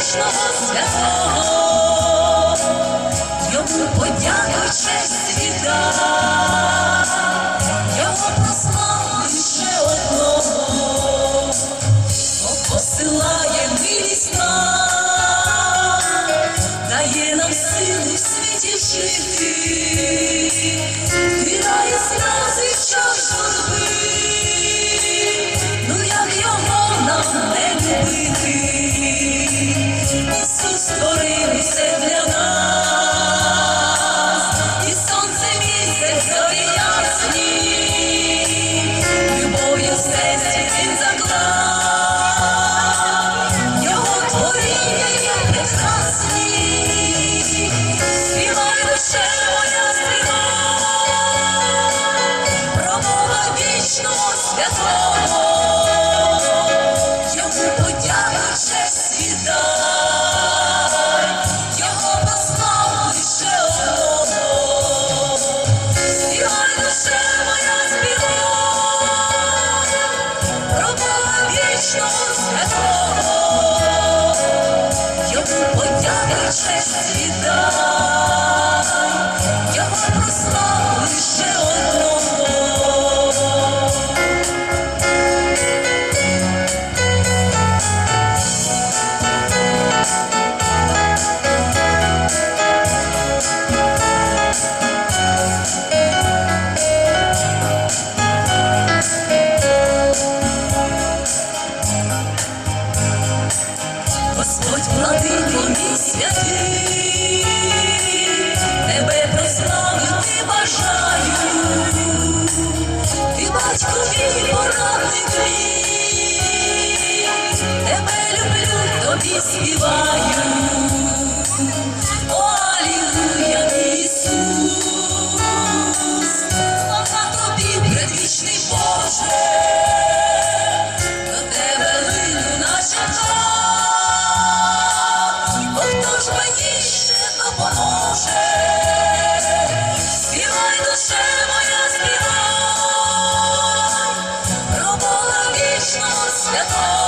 кожного святого, йому подяку честь віддай, його прославим ще одного, Бо посилає милість нам, дає нам силу в світі жити, віддає славу. Christ. тебе прославлю і бажаю, ти батько мій тебе люблю, тобі співаю. Yes.